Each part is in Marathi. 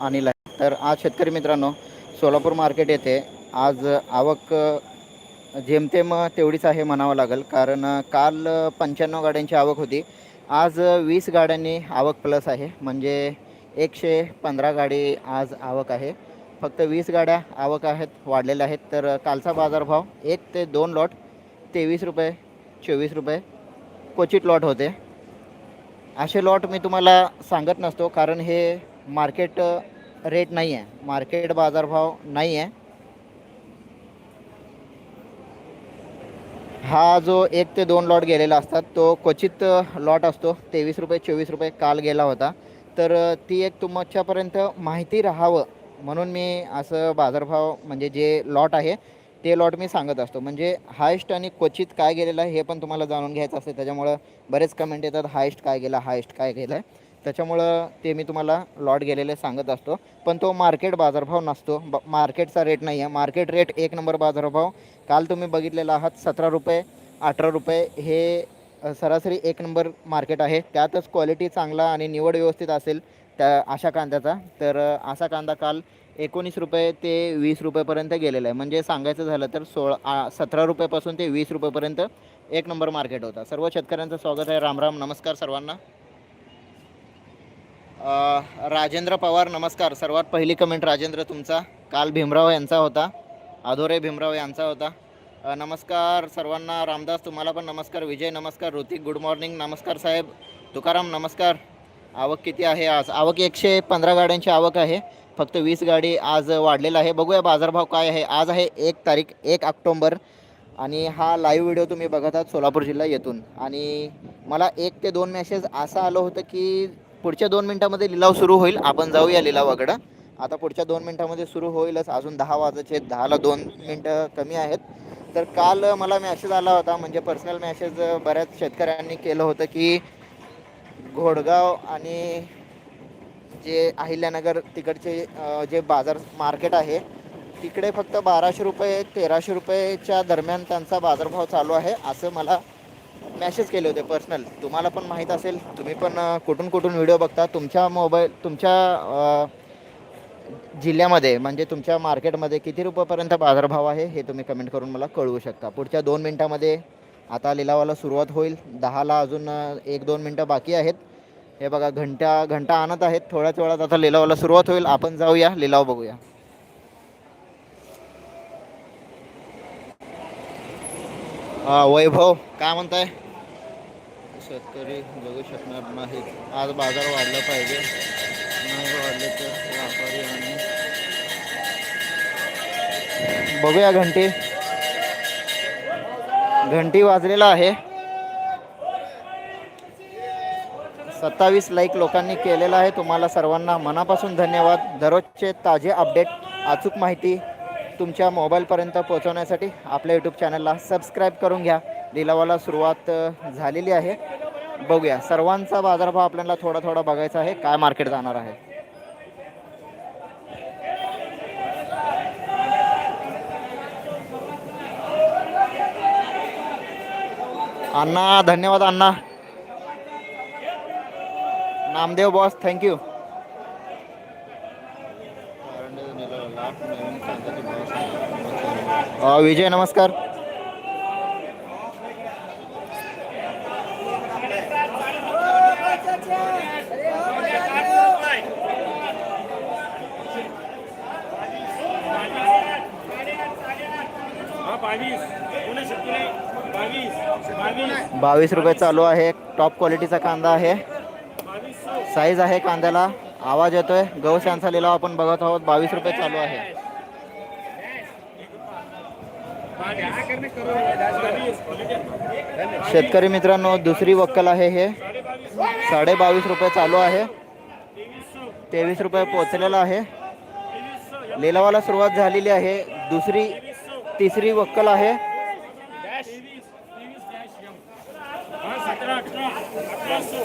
अनिल आहे. तर आज शेतकरी मित्रांनो सोलापूर मार्केट येथे आज आवक जेमतेम तेवढीच आहे म्हणावं लागेल. कारण काल पंच्याण्णव गाड्यांची आवक होती. आज वीस गाड्यांनी आवक प्लस आहे. म्हणजे एकशे पंधरा गाडी आज आवक आहे. फक्त वीस गाड्या आवक आहेत वाढलेल्या आहेत. तर कालचा बाजारभाव एक ते दोन लॉट तेवीस रुपये चोवीस रुपये क्वचित लॉट होते. असे लॉट मी तुम्हाला सांगत नसतो. कारण हे मार्केट रेट नाही आहे. मार्केट बाजारभाव नाही आहे. हा जो एक ते दोन लॉट गेलेला असतात तो क्वचित लॉट असतो. तेवीस रुपये चोवीस रुपये काल गेला होता. तर ती एक तुमच्यापर्यंत माहिती राहावं. म्हणून मी असं बाजारभाव म्हणजे जे लॉट आहे ते लॉट मी सांगत असतो. म्हणजे हायस्ट आणि क्वचित काय गेलेलं आहे हे पण तुम्हाला जाणून घ्यायचं असते. त्याच्यामुळं बरेच कमेंट येतात हायस्ट काय गेला हायस्ट काय गेलं आहे त्याच्यामुळं ते मी तुम्हाला लॉट गेलेले सांगत असतो. पण तो मार्केट बाजारभाव नसतो. ब मार्केटचा रेट नाही आहे मार्केट रेट एक नंबर बाजारभाव. काल तुम्ही बघितलेला आहात सतरा रुपये अठरा रुपये हे सरासरी एक नंबर मार्केट आहे. त्यातच क्वालिटी चांगला आणि निवड व्यवस्थित असेल त्या अशा कांद्याचा. तर असा कांदा काल एकोणीस रुपये ते वीस रुपयेपर्यंत गेलेला आहे. म्हणजे सांगायचं झालं तर सोळा सतरा रुपयापासून ते वीस रुपयेपर्यंत एक नंबर मार्केट होता. सर्व शेतकऱ्यांचं स्वागत आहे. रामराम नमस्कार सर्वांना. राजेंद्र पवार नमस्कार. सर्वात पहिली कमेंट राजेंद्र तुमचा. काल भीमराव यांचा होता. अधोरे भीमराव यांचा होता. नमस्कार सर्वांना. रामदास तुम्हाला पण नमस्कार. विजय नमस्कार. ऋतिक गुड मॉर्निंग नमस्कार साहेब. तुकाराम नमस्कार. आवक किती आहे आज? आवक एकशे पंधरा गाड्यांची आवक आहे. फक्त वीस गाडी आज वाढलेला आहे. बघूया बाजारभाव काय आहे. आज आहे एक तारीख एक ऑक्टोंबर. आणि हा लाईव्ह व्हिडिओ तुम्ही बघत आहात सोलापूर जिल्हा येथून. आणि मला एक ते दोन मेसेज असं आलं होतं की पुढच्या दोन मिनटामध्ये लिलाव सुरू होईल. आपण जाऊया लिलावाकडं आता पुढच्या दोन मिनटामध्ये सुरू होईलच. अजून दहा वाजायचे दहाला दोन मिनटं कमी आहेत. तर काल मला मॅसेज आला होता म्हणजे पर्सनल मॅसेज बऱ्याच शेतकऱ्यांनी केलं होतं की घोडगाव आणि जे अहिल्यानगर तिकडचे जे बाजार मार्केट आहे तिकडे फक्त बाराशे रुपये तेराशे रुपयेच्या दरम्यान त्यांचा बाजारभाव चालू आहे असं मला मॅसेज केले होते पर्सनल तुम्हाला पण माहीत असेल तुम्ही पण कुठून कुठून व्हिडिओ बघता? तुमच्या मोबाईल तुमच्या जिल्ह्यामध्ये म्हणजे तुमच्या मार्केटमध्ये किती रुपयापर्यंत बाजारभाव आहे हे तुम्ही कमेंट करून मला कळवू शकता. पुढच्या दोन मिनटामध्ये आता लिलावाला सुरुवात होईल. दहाला अजून एक दोन मिनटं बाकी आहेत. हे बघा घंटा घंटा आणत आहेत. थोड्याच वेळात आता लिलावाला सुरुवात होईल. आपण जाऊया लिलाव बघूया. हा वैभव काय म्हणताय? शेतकरी जगू शकणार नाहीत. आज बाजार वाढला पाहिजे. नाही वाढले तर व्यापारी आणि बघूया घंटी. घंटी वाजलेला आहे. सत्तावीस लाईक लोकांनी केलेला आहे. तुम्हाला सर्वांना मनापासून धन्यवाद. दररोजचे ताजे अपडेट अचूक माहिती तुमच्या मोबाईलपर्यंत पोहोचवण्यासाठी आपल्या यूट्यूब चॅनलला सबस्क्राईब करून घ्या. लिलावाला सुरुवात झालेली आहे. बघूया. सर्वांचा बाजारभाव आपल्याला थोडा थोडा बघायचा आहे. काय मार्केट जाणार आहे? अण्णा धन्यवाद अण्णा. Namdev boss thank you Vijay नमस्कार हा बावीस पुणे शेतकरी बावीस बावीस रुपये चालू आहे. टॉप क्वालिटीचा कांदा आहे. साईज आहे कांद्याला. आवाज येतोय. गौस यांचा लिलाव आपण बघत आहोत. बावीस रुपये चालू आहे. शेतकरी मित्रांनो दुसरी वक्कल आहे हे. साडे बावीस रुपये चालू आहे. तेवीस रुपये पोचलेला आहे. लिलावाला सुरुवात झालेली आहे. दुसरी तिसरी वक्कल आहे हा सतरा अठरा अठराशे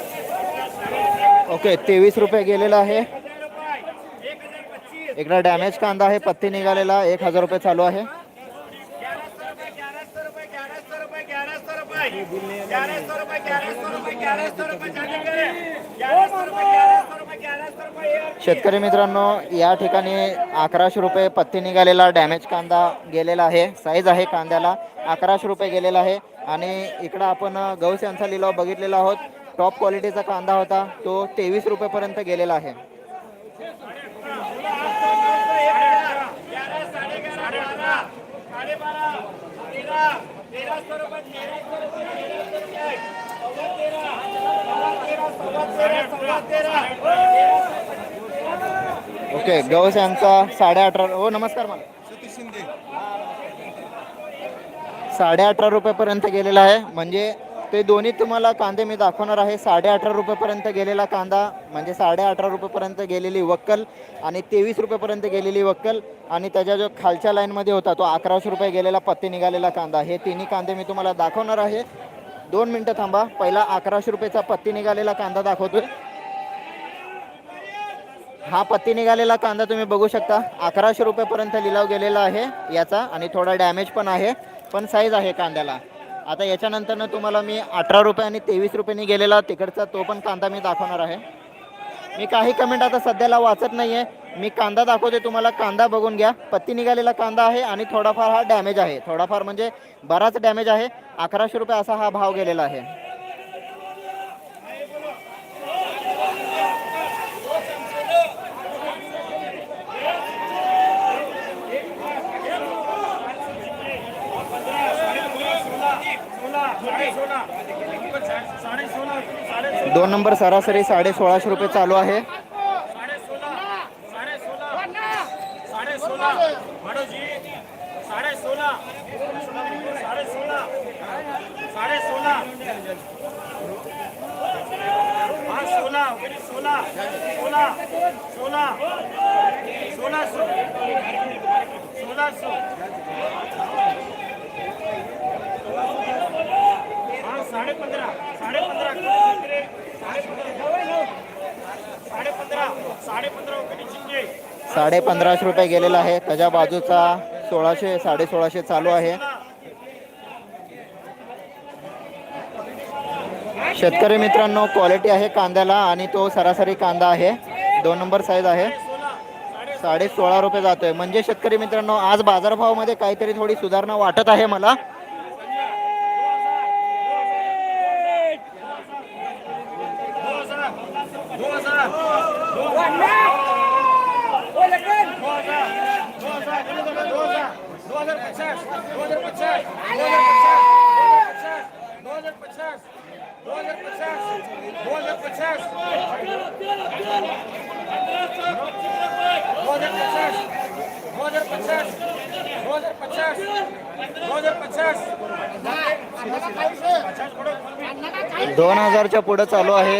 ओके तेवीस रुपये गेलेला आहे. इकडं डॅमेज कांदा आहे पत्ती निघालेला एक हजार रुपये चालू आहे. शेतकरी मित्रांनो या ठिकाणी अकराशे रुपये पत्ती निघालेला डॅमेज कांदा गेलेला आहे. साईज आहे कांद्याला. अकराशे रुपये गेलेला आहे. आणि इकडं आपण गौस यांचा लिलाव बघितलेला आहोत. टॉप क्वालिटीचा कांदा होता तो तेवीस रुपयेपर्यंत गेलेला आहे. ओके गौस यांचा साडे अठरा हो नमस्कार मला साडे अठरा रुपयेपर्यंत गेलेला आहे. म्हणजे ते दोन्ही तुम्हाला कांदे मी दाखवणार आहे. साडे अठरा रुपयेपर्यंत गेलेला कांदा म्हणजे साडे अठरा रुपयेपर्यंत गेलेली वक्कल आणि तेवीस रुपयेपर्यंत गेलेली वक्कल आणि त्याच्या जो खालच्या लाईनमध्ये होता तो अकराशे रुपये गेलेला पत्ती निघालेला कांदा. हे तिन्ही कांदे मी तुम्हाला दाखवणार आहे. दोन मिनटं थांबा. पहिला अकराशे रुपयेचा पत्ती निघालेला कांदा दाखवतोय. हा पत्ती निघालेला कांदा तुम्ही बघू शकता. अकराशे रुपयेपर्यंत लिलाव गेलेला आहे याचा आणि थोडा डॅमेज पण आहे. पण साईज आहे कांद्याला. आता याच्यानंतरनं तुम्हाला मी अठरा रुपये आणि तेवीस रुपयांनी गेलेला तिकडचा तो पण कांदा मी दाखवणार आहे. मी काही कमेंट आता सध्याला वाचत नाही आहे मी कांदा दाखवते तुम्हाला कांदा बघून घ्या. पत्ती निघालेला कांदा आहे आणि थोडाफार हा डॅमेज आहे. थोडाफार म्हणजे बराच डॅमेज आहे. अकराशे रुपये असा हा भाव गेलेला आहे. दोन नंबर सरासरी साडे सोळाशे रुपये चालू आहे साडे सोळा साडे सोळा साडे पंधराशे रुपये गेलेला आहे. त्याच्या बाजूचा सोळाशे साडे सोळाशे चालू आहे. शेतकरी मित्रांनो क्वालिटी आहे कांद्याला आणि तो सरासरी कांदा आहे. दोन नंबर साईज आहे. साडे सोळा रुपये जातोय. म्हणजे शेतकरी मित्रांनो आज बाजारभावामध्ये काहीतरी थोडी सुधारणा वाटत आहे मला. दोन हजारच्या पुढं चालू आहे.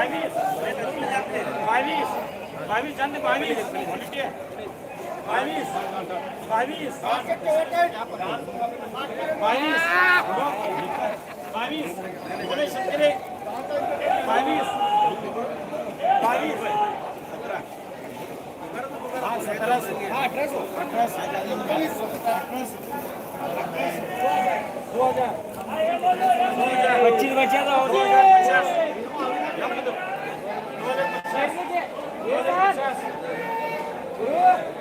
बावीस. बावीस. जाणते बावीस. बावीस. बावीस. बावीस. बावीस. बोले शेतकरी बावीस. बावीस. हा सतराशे अठराशे अठराशे दो हजार. दो हजार. पच्चीस बच्चा दो हजार पचास दो हजार पचास दो हजार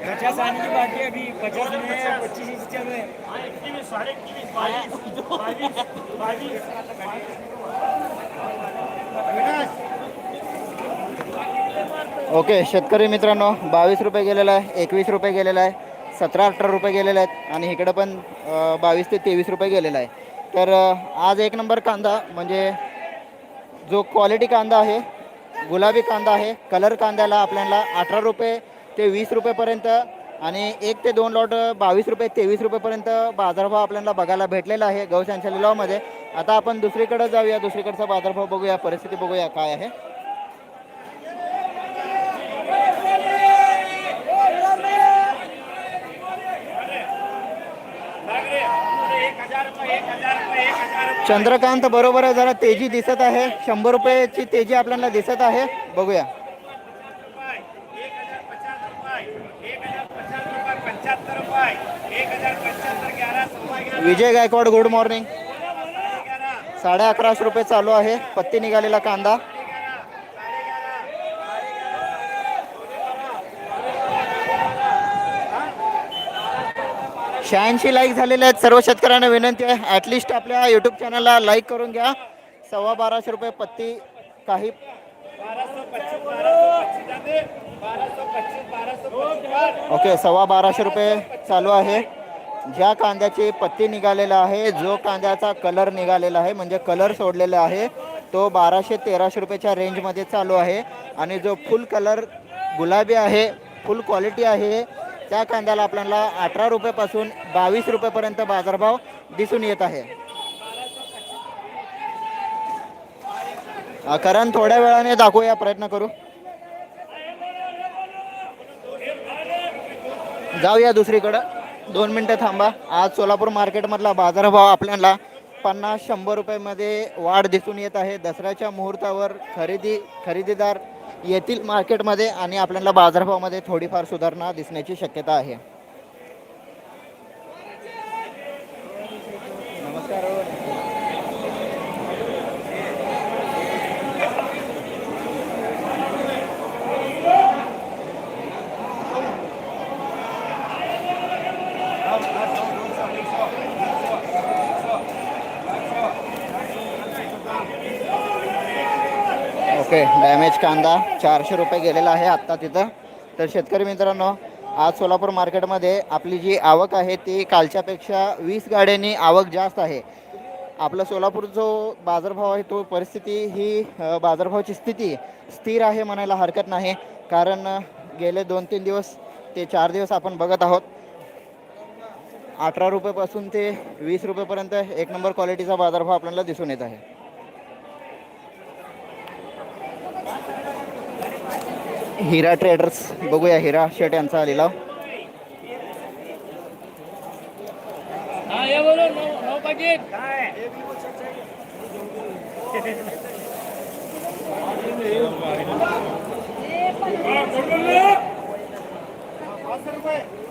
पचास आने की बाकी अभी पचास में पच्चीस इंच चल रहे हैं साढ़े ओके शेतकरी मित्रांनो बावीस रुपये गेलेला आहे एकवीस रुपये गेलेला आहे सतरा अठरा रुपये गेलेले आहेत आणि इकडं पण बावीस ते तेवीस रुपये गेलेला आहे. तर आज एक नंबर कांदा म्हणजे जो क्वालिटी कांदा आहे गुलाबी कांदा आहे. कलर कांद्याला आपल्याला अठरा रुपये ते वीस रुपयेपर्यंत आणि एक ते दोन लॉट बावीस रुपये तेवीस रुपयेपर्यंत बाजारभाव आपल्याला बघायला भेटलेला आहे गौशांच्या लिलावमध्ये. आता आपण दुसरीकडे जाऊया. दुसरीकडचा बाजारभाव बघूया. परिस्थिती बघूया काय आहे. चंद्रकांत बरोबर आहे. जरा तेजी दिसत आहे. शंभर रुपयाची तेजी आपल्याला दिसत आहे. बघूया. विजय गायकवाड गुड मॉर्निंग साडे अकराशे रुपये चालू आहे. पत्ती निघालेला कांदा. शहाऐंशी लाईक झालेले आहेत. सर्व शेतकऱ्यांना विनंती आहे. ॲटलिस्ट आपल्या यूट्यूब चॅनलला लाईक करून घ्या. सव्वा बाराशे रुपये पत्ती काही ओके सव्वा बाराशे रुपये चालू आहे. ज्या कांद्याची पत्ती निघालेला आहे जो कांद्याचा कलर निघालेला आहे म्हणजे कलर सोडलेला आहे तो बाराशे तेराशे रुपयाच्या रेंजमध्ये चालू आहे. आणि जो फुल कलर गुलाबी आहे फुल क्वालिटी आहे त्या कांद्याला आपल्याला अठरा रुपयापासून बावीस रुपयेपर्यंत बाजारभाव दिसून येत आहे. कारण थोड्या वेळाने दाखवूया प्रयत्न करू. जाऊया दुसरीकडं. दोन मिनटं थांबा. आज सोलापूर मार्केटमधला बाजारभाव आपल्याला पन्नास शंभर रुपयामध्ये वाढ दिसून येत आहे. दसऱ्याच्या मुहूर्तावर खरेदी खरेदीदार येथील मार्केटमध्ये आणि आपल्याला बाजारभावामध्ये थोडीफार सुधारणा दिसण्याची शक्यता आहे. नमस्कार. ओके डॅमेज कांदा चारशे रुपये गेलेला आहे आत्ता तिथं. तर शेतकरी मित्रांनो आज सोलापूर मार्केटमध्ये आपली जी आवक आहे ती कालच्यापेक्षा वीस गाड्यांनी आवक जास्त आहे. आपला सोलापूर जो बाजारभाव आहे तो परिस्थिती ही बाजारभावाची स्थिती स्थिर आहे म्हणायला हरकत नाही. कारण गेले दोन तीन दिवस ते चार दिवस आपण बघत आहोत. अठरा रुपयेपासून ते वीस रुपयेपर्यंत एक नंबर क्वालिटीचा बाजारभाव आपल्याला दिसून येत आहे. हिरा ट्रेडर्स बघूया हिरा शेट यांचा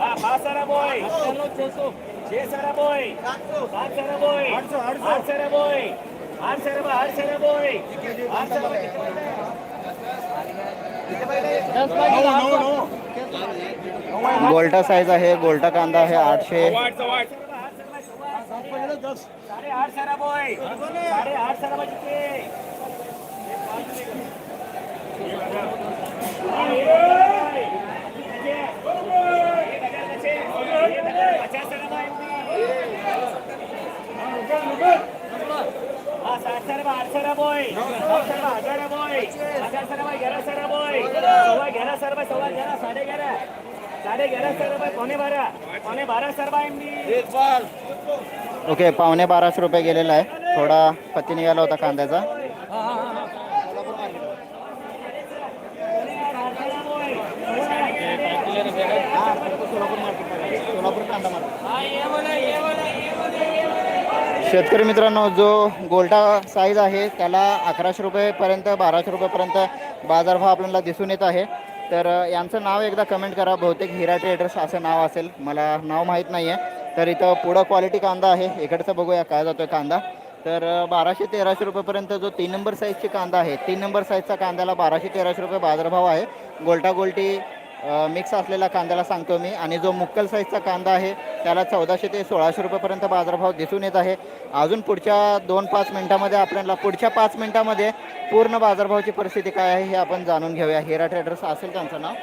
हाँ सारा बॉय गोल्टा साईज आहे गोल्टा कांदा आहे आठशे. पचास हजार सव्वा सव्वा ग्यारह साडे ग्यारह साडे सारा बॉय एमडी ओके पावणे बाराशे रुपये गेलेला आहे. थोडा पत्ती निघाला होता कांद्याचा. शेतकरी मित्रांनो जो गोल्टा साईज आहे त्याला अकराशे रुपयेपर्यंत बाराशे रुपयेपर्यंत बाजारभाव आपल्याला दिसून येत आहे. तर यांचं नाव एकदा कमेंट करा. बहुतेक हिरा ट्रेडर्स असं नाव असेल. मला नाव माहीत नाही आहे तर इथं पुढं क्वालिटी कांदा आहे. इकडचं बघूया काय जातो आहे कांदा. तर बाराशे तेराशे रुपयेपर्यंत जो तीन नंबर साईजची कांदा आहे तीन नंबर साईजचा कांद्याला बाराशे तेराशे रुपये बाजारभाव आहे. गोल्टा गोल्टी मिक्स असलेला कांद्याला सांगतो मी. आणि जो मुक्कल साईजचा कांदा आहे त्याला चौदाशे ते सोळाशे रुपयेपर्यंत बाजारभाव दिसून येत आहे. अजून पुढच्या दोन पाच मिनटामध्ये आपल्याला पुढच्या पाच मिनटामध्ये पूर्ण बाजारभावाची परिस्थिती काय आहे हे आपण जाणून घेऊया. हेरा ट्रेडर्स असेल त्यांचं नाव?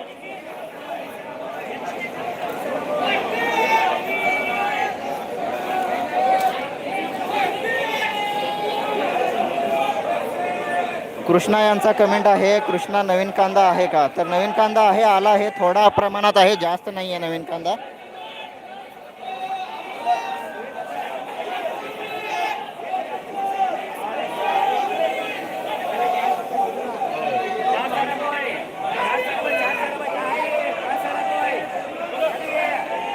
कृष्णा यांचा कमेंट आहे. कृष्णा नवीन कांदा आहे का? तर नवीन कांदा आहे आला आहे. थोडा प्रमाणात आहे. जास्त नाही आहे नवीन कांदा चार सारा बोय चार सारा बोय चार सारा बोय आहे पाच सारा बोय पाच सारा बोय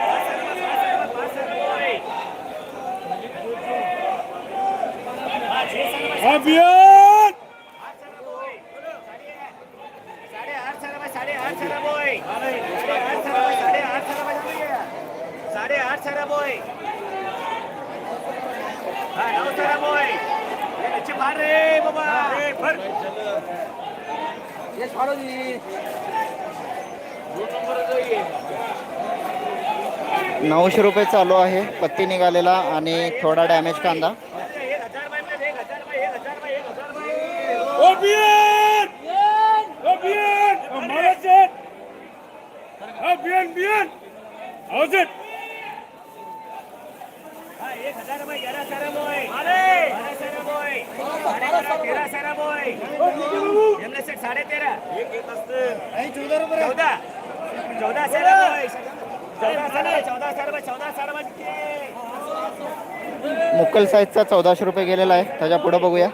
पाच सारा बोय पाच सारा बोय हा छे सारा बोय अभियान साडे आठ सारा बोय साडे आठ सारा बोय साडे आठ सारा बोय साडे आठ सारा बोय साडे आठ सारा बोय हा नऊ सारा बोय याची फार रे बाबा रे भर नऊशे रुपये चालू आहे पत्ती निघालेला आणि थोडा डॅमेज कांदा एक हजार बाय प्लस एक हजार बाय एक हजार बाय एक हजार बाय अभियान अभियान महाराज अभियान बियान आवाज हा, एक हजार बाय तेरा सारा बोय बारा सारा बोय साडे तेरा तेरा सारा बोय एमने सेट साडे तेरा चौदा. चौदा सारा बोय चौदा सारा बाय चौदा सारा चौदा सारा? मुक्कल साईजचा चौदाशे रुपये गेलेला आहे. त्याच्या पुढे बघूया.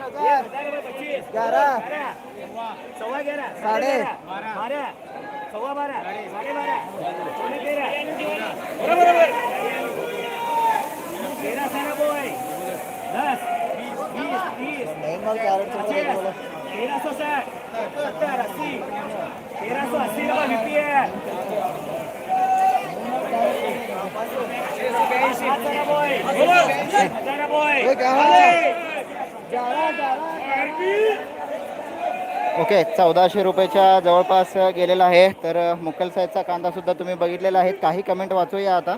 साडे. बारा. सव्वा बारा. साडे बारा. तेरा. बरोबर तेरा सारा बोय दस. तेरह सौ साठ सत्तर अस्सी तेरह सौ अस्सी रुपये बिकती है सात सारा बोय हजारा बोय ओके चौदाशे रुपयाच्या जवळपास गेलेला आहे. तर मुकल साहेबचा कांदा सुद्धा तुम्ही बघितलेला आहे. काही कमेंट वाचूया आता.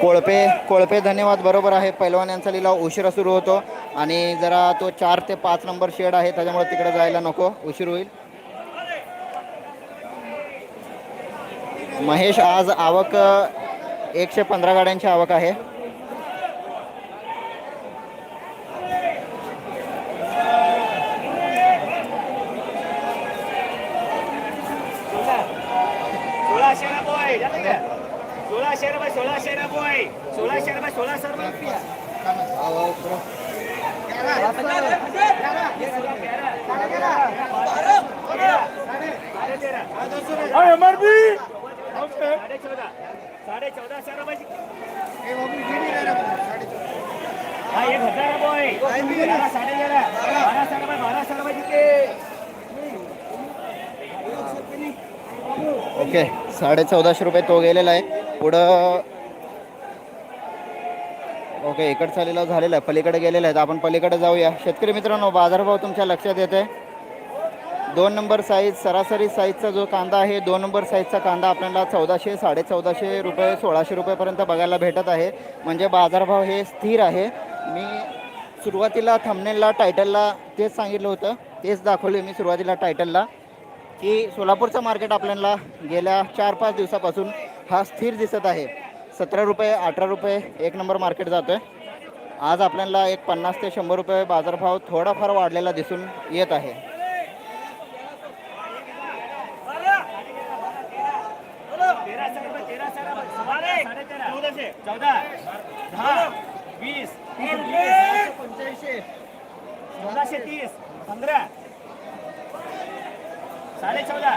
कोळपे कोळपे धन्यवाद. बरोबर आहे. पैलवान यांचा लिलाव उशिरा सुरू होतो. आणि जरा तो चार ते पाच नंबर शेड आहे. त्याच्यामुळे तिकडे जायला नको. उशीर होईल. महेश आज आवक एकशे पंधरा गाड्यांची आवक आहे सोळाशे ना बोय झालं का? सोळाशे रुपये सोळाशे ना बोय सोळाशे रुपये सोळा सर रुपये साडे तेरा एमआरपी साडे चौदा साडे चौदा सर रुपये हा एक हजार बोय बारा साडे तेरा बारा सर रुपये बारा सर रुपये जिथे ओके साडे चौदाशे रुपये तो गेलेला आहे. पुढं ओके इकडचा लिलाव झालेला आहे. पलीकडे गेलेला आहे. तर आपण पलीकडे जाऊया. शेतकरी मित्रांनो बाजारभाव तुमच्या लक्षात येते. दोन नंबर साईज सरासरी साईजचा जो कांदा आहे दोन नंबर साईजचा कांदा आपल्याला चौदाशे साडे चौदाशे रुपये सोळाशे रुपयेपर्यंत बघायला भेटत आहे. म्हणजे बाजारभाव हे स्थिर आहे. मी सुरुवातीला थमनेलला टायटलला तेच सांगितलं होतं. तेच दाखवले मी सुरुवातीला टायटलला की सोलापूरचं मार्केट आपल्याला गेल्या चार पाच दिवसापासून हा स्थिर दिसत आहे. सतरा रुपये अठरा रुपये एक नंबर मार्केट जातो आहे आज आपल्याला एक पन्नास ते शंभर रुपये बाजारभाव थोडाफार वाढलेला दिसून येत आहे. पंच्याऐंशी सोळाशे तीस. पंधरा. साडे चौदा.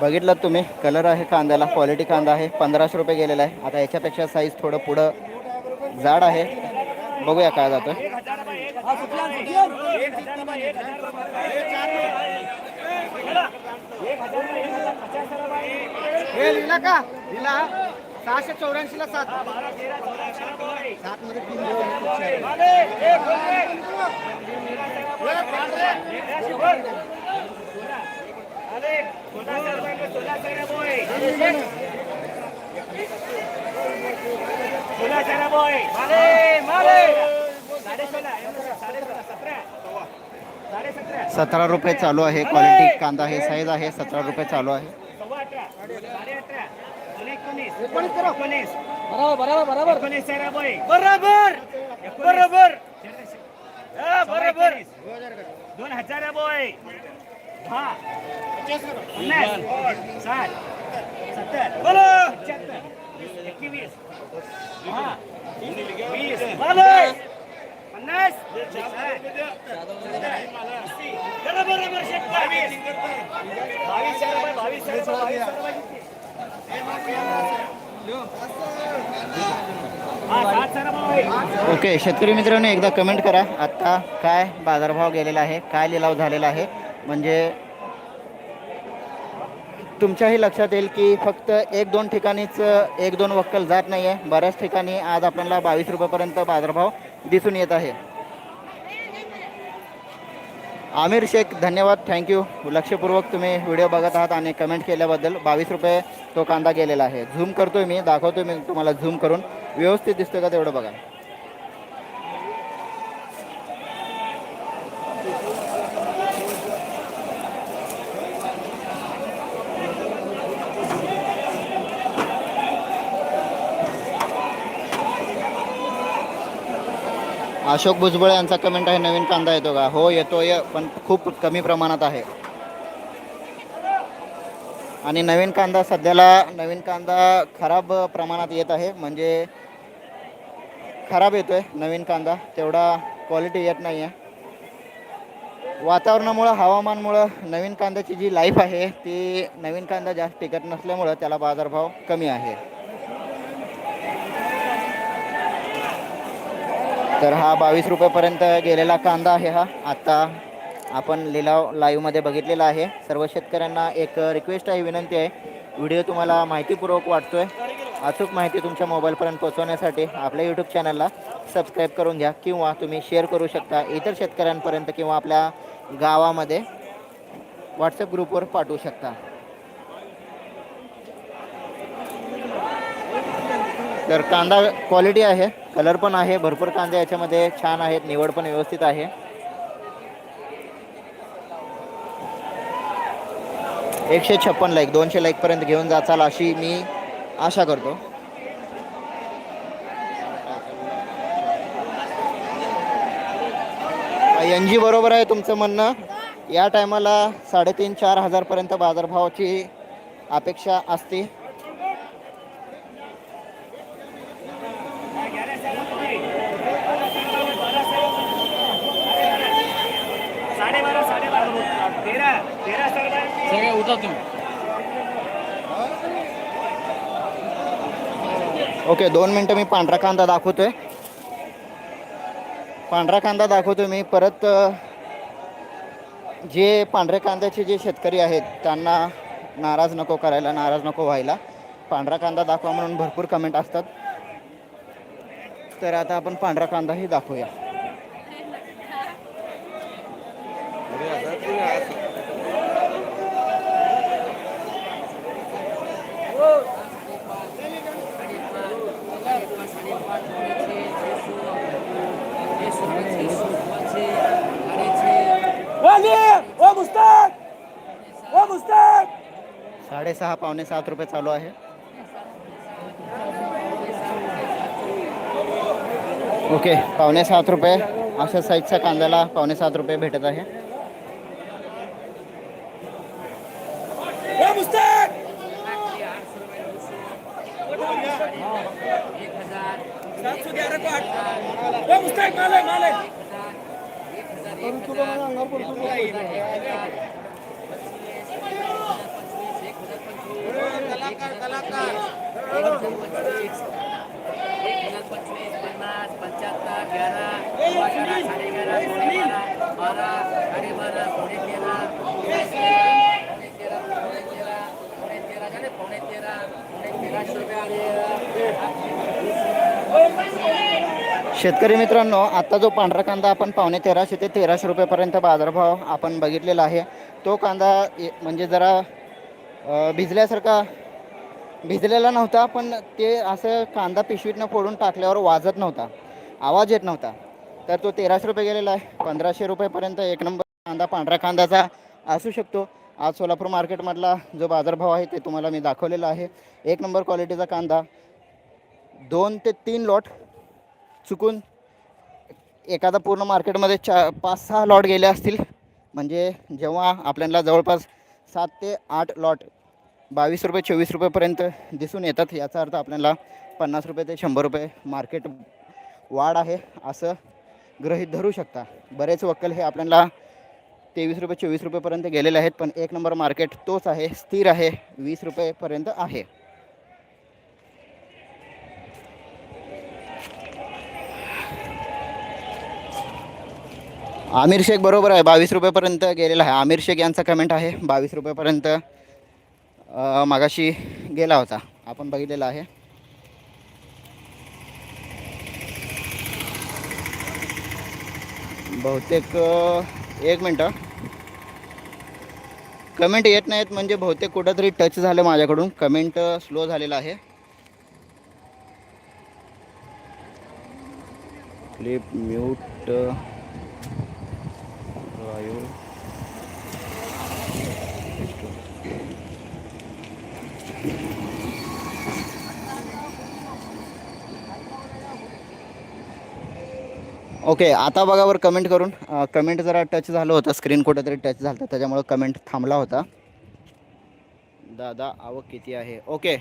बघितलं तुम्ही कलर आहे कांद्याला क्वालिटी कांदा आहे पंधराशे रुपये गेलेला आहे. आता याच्यापेक्षा साईज थोडं पुढं जाड आहे. बघूया काय जातं. हे का? सहाशे चौऱ्याऐंशीला सात सात मध्ये तीन सतरा. सतरा रुपये चालू आहे क्वालिटी कांदा आहे साईज आहे सतरा रुपये चालू आहे बरोबर बरोबर बरोबर. बरोबर. बरोबर. बरोबर. दोन हजार बोय हा पन्नास. साठ. सत्तर. बोलो. पंच्याहत्तर. एकवीस. हा वीस. पन्नास. बरोबर बावीस. बावीस बावीस ओके शेतकरी मित्रांनो एकदा कमेंट करा. आत्ता काय बाजारभाव गेलेला आहे काय लिलाव झालेला आहे? म्हणजे तुमच्याही लक्षात येईल की फक्त एक दोन ठिकाणीच एक दोन वक्कल जात नाही आहे बऱ्याच ठिकाणी आज आपल्याला बावीस रुपयापर्यंत बाजारभाव दिसून येत आहे. आमिर शेख धन्यवाद थँक्यू लक्षपूर्वक तुम्ही व्हिडिओ बघत आहात आणि कमेंट केल्याबद्दल बावीस रुपये तो कांदा गेलेला आहे. झूम करतोय मी दाखवतोय मी तुम्हाला झूम करून. व्यवस्थित दिसतोय का तेवढं बघा. अशोक भुजबळ यांचा कमेंट आहे नवीन कांदा येतो का? हो येतोय पण खूप कमी प्रमाणात आहे. आणि नवीन कांदा सध्याला नवीन कांदा खराब प्रमाणात येत आहे म्हणजे खराब येतोय नवीन कांदा तेवढा क्वालिटी येत नाही आहे वातावरणामुळं हवामानमुळं नवीन कांद्याची जी लाईफ आहे ती नवीन कांदा जास्त टिकत नसल्यामुळं त्याला बाजारभाव कमी आहे. तर हा बावीस रुपयापर्यंत गेलेला कांदा आहे हा. आत्ता आपण लिलाव लाईव्हमध्ये बघितलेला आहे. सर्व शेतकऱ्यांना एक रिक्वेस्ट आहे विनंती आहे. व्हिडिओ तुम्हाला माहितीपूर्वक वाटतो आहे अचूक माहिती तुमच्या मोबाईलपर्यंत पोहोचवण्यासाठी आपल्या यूट्यूब चॅनलला सबस्क्राईब करून घ्या किंवा तुम्ही शेअर करू शकता इतर शेतकऱ्यांपर्यंत किंवा आपल्या गावामध्ये व्हॉट्सअप ग्रुपवर पाठवू शकता. तर कांदा क्वालिटी आहे कलर पण आहे भरपूर कांदे याच्यामध्ये छान आहेत निवड पण व्यवस्थित आहे. एकशे छप्पन लाईक दोनशे लाईकपर्यंत घेऊन जाचाल अशी मी आशा करतो. एन जी बरोबर आहे तुमचं म्हणणं. या टायमाला साडेतीन चार हजारपर्यंत बाजारभावाची अपेक्षा असते साडेबारा साडेबारा तेरा तेरा हजार रुपये सगळे उठा तुम्ही ओके दोन मिनटं मी पांढरा कांदा दाखवतोय. पांढरा कांदा दाखवतोय मी. परत जे पांढऱ्या कांद्याचे जे शेतकरी आहेत त्यांना नाराज नको करायला नाराज नको व्हायला. पांढरा कांदा दाखवा म्हणून भरपूर कमेंट असतात. तर आता आपण पांढरा कांदाही दाखवूया. वाली साडेसहा पावणे सात रुपये चालू आहे. ओके पावणे सात रुपये. अशा साईजच्या कांद्याला पावणे सात रुपये भेटत आहे. माले माले पंचवीस पन्नास पंच्याहत्तर ग्यारा साडे ग्यारा बारा बारा तेरा तेरा तेरा तेरा झाले पावणे तेरा पावणे तेराशे रुपये शेतकरी मित्रांनो आता जो पांढरा कांदा आपण पावणे तेराशे ते तेराशे रुपयेपर्यंत बाजारभाव आपण बघितलेला आहे. तो कांदा ए- म्हणजे जरा भिजल्यासारखा भिजलेला नव्हता पण ते असं कांदा पिशवीतनं फोडून टाकल्यावर वाजत नव्हता. आवाज येत नव्हता. तर तो तेराशे रुपये गेलेला आहे. पंधराशे रुपयेपर्यंत एक नंबर कांदा पांढऱ्या कांद्याचा असू शकतो. आज सोलापूर मार्केटमधला जो बाजारभाव आहे ते तुम्हाला मी दाखवलेला आहे. एक नंबर क्वालिटीचा कांदा. दोन ते तीन लॉट चुकून एखादा पूर्ण मार्केटमध्ये चा पाच सहा लॉट गेले असतील. म्हणजे जेव्हा आपल्याला जवळपास सात ते आठ लॉट बावीस रुपये चोवीस रुपयेपर्यंत दिसून येतात. याचा अर्थ आपल्याला पन्नास रुपये ते शंभर रुपये मार्केट वाढ आहे असं गृहीत धरू शकता. बरेच वक्कल हे आपल्याला तेवीस रुपये चोवीस रुपयेपर्यंत गेलेले आहेत पण एक नंबर मार्केट तोच आहे स्थिर आहे वीस रुपयेपर्यंत आहे. आमिर शेख बरोबर आहे बावीस रुपयेपर्यंत गेलेला आहे. आमिर शेख यांचा कमेंट आहे बावीस रुपयेपर्यंत मागाशी गेला होता. आपण बघितलेला आहे. बहुतेक एक मिनटं. कमेंट येत नाहीत म्हणजे बहुतेक कुठंतरी टच झालं माझ्याकडून. कमेंट स्लो झालेला आहे. क्लिप म्यूट ओके आता बघा बरं कमेंट करून. कमेंट जरा टच झालं होतं स्क्रीन कुठेतरी टच झालं होतं त्याच्यामुळं कमेंट थांबला होता. दादा आवक किती आहे? ओके.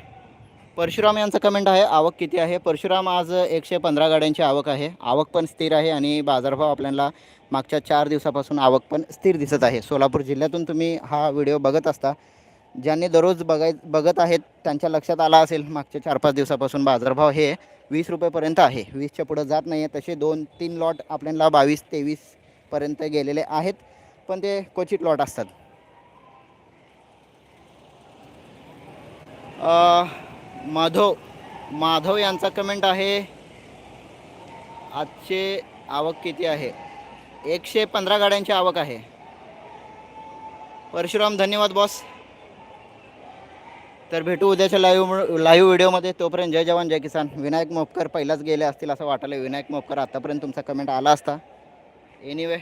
परशुराम यांचं कमेंट आहे आवक किती आहे? परशुराम आज एकशे पंधरा गाड्यांची आवक आहे. आवक पण स्थिर आहे आणि बाजारभाव आपल्याला मागच्या चार दिवसापासून आवक पण स्थिर दिसत आहे. सोलापूर जिल्ह्यातून तुम्ही हा व्हिडिओ बघत असता. ज्यांनी दररोज बघाय बघत आहेत त्यांच्या लक्षात आला असेल मागच्या चार पाच दिवसापासून बाजारभाव हे वीस रुपयेपर्यंत आहे. वीसच्या पुढं जात नाही आहे तसे दोन तीन लॉट आपल्याला बावीस तेवीसपर्यंत गेलेले आहेत. पण ते क्वचित लॉट असतात. माधव माधव यांचा कमेंट आहे आजचे आवक किती आहे? एकशे पंधरा गाड्यांची आवक आहे. परशुराम धन्यवाद बॉस तर भेटू उद्याच्या लाईव्ह लाईव्ह व्हिडिओमध्ये तोपर्यंत जय जवान जय किसान. विनायक मोपकर पहिलाच गेले असतील असं वाटलं विनायक मोपकर आतापर्यंत तुमचा कमेंट आला असता. एनिवे